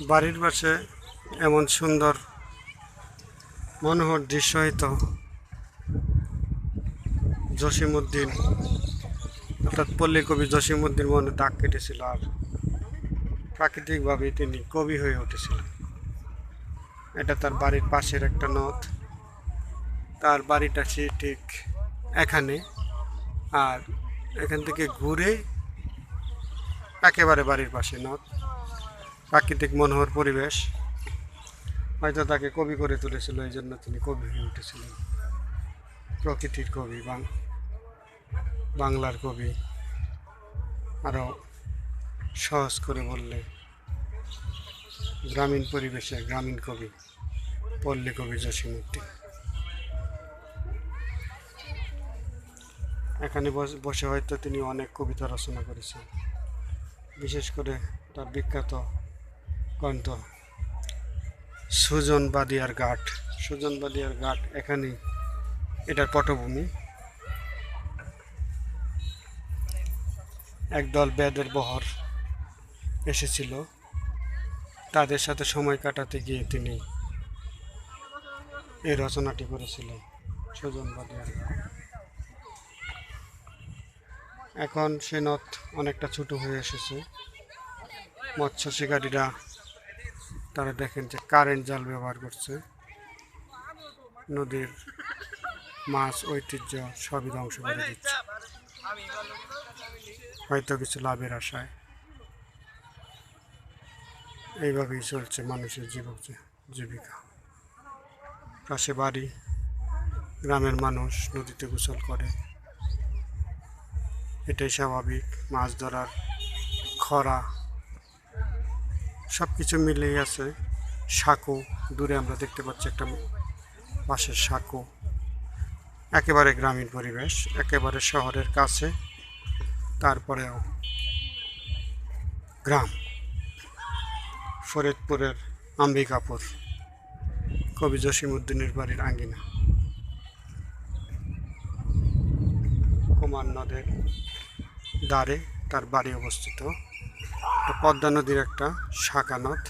বাড়ির পাশে এমন সুন্দর মনোহর দৃশ্য হইতো জসিমুদ্দিন অর্থাৎ পল্লী কবি জসিমুদ্দিন মনে দাগ কেটেছিল আর প্রাকৃতিকভাবে তিনি কবি হয়ে উঠেছিলেন। এটা তার বাড়ির পাশের একটা নদ। তার বাড়িটা সে ঠিক এখানে আর এখান থেকে ঘুরে একেবারে বাড়ির পাশে নদ। প্রাকৃতিক মনোহর পরিবেশ। হয়তো তাকে কবি করে তুলেছিল, এই জন্য তিনি কবি হয়ে উঠেছিলেন। প্রকৃতির কবি বাংলার কবি। আরও সহজ করে বললে, গ্রামীণ পরিবেশে গ্রামীণ কবি, পল্লী কবি জসিমুদ্দিন এখানে বসে হয়তো তিনি অনেক কবিতা রচনা করেছেন। বিশেষ করে তার বিখ্যাত গ্রন্থ সুজন বাদিয়ার ঘাট। সুজন বাদিয়ার ঘাট এখানেই। এটার পটভূমি। একদল বেদের বহর এসেছিল। তাদের সাথে সময় কাটাতে গিয়ে তিনি এই রচনাটি করেছিলেন, সুজন বাদিয়ার ঘাট। এখন সে নথ অনেকটা ছোট হয়ে এসেছে। মৎস্য শিকারীরা তারা দেখেন যে কারেন্ট জাল ব্যবহার করছে। নদীর মাছ, ঐতিহ্য সবই ধ্বংস করে দিচ্ছে। হয়তো কিছু লাভের আশায়। এইভাবেই চলছে মানুষের জীবক জীবিকা। পাশে বাড়ি, গ্রামের মানুষ নদীতে গোসল করে। এটাই স্বাভাবিক, মাছ ধরার খরা সব কিছু মিলেই আছে। সাঁকো, দূরে আমরা দেখতে পাচ্ছি একটা বাঁশের সাঁকো। একেবারে গ্রামীণ পরিবেশ, একেবারে শহরের কাছে, তারপরেও গ্রাম। ফরিদপুরের আম্বিকাপুর, কবি জসিমুদ্দিনের বাড়ির আঙ্গিনা। কুমার নদের দ্বারে তার বাড়ি অবস্থিত। পদ্মা নদীর একটা শাখা নদ।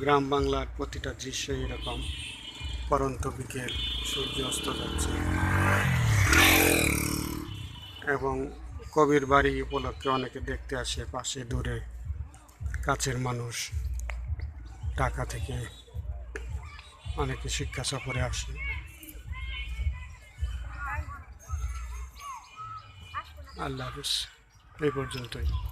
গ্রাম বাংলার প্রতিটা দৃশ্য এরকম। পরন্ত বিকেল সূর্য অস্ত যাচ্ছে। এবং কবির বাড়ি উপলক্ষে অনেকে দেখতে আসে পাশে দূরে কাছের মানুষ। ঢাকা থেকে অনেকে শিক্ষা সফরে আসে। আল্লাহ হাফিজ। এই পর্যন্তই।